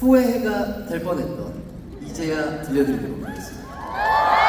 후회가 될 뻔했던 이제야 들려드리도록 하겠습니다.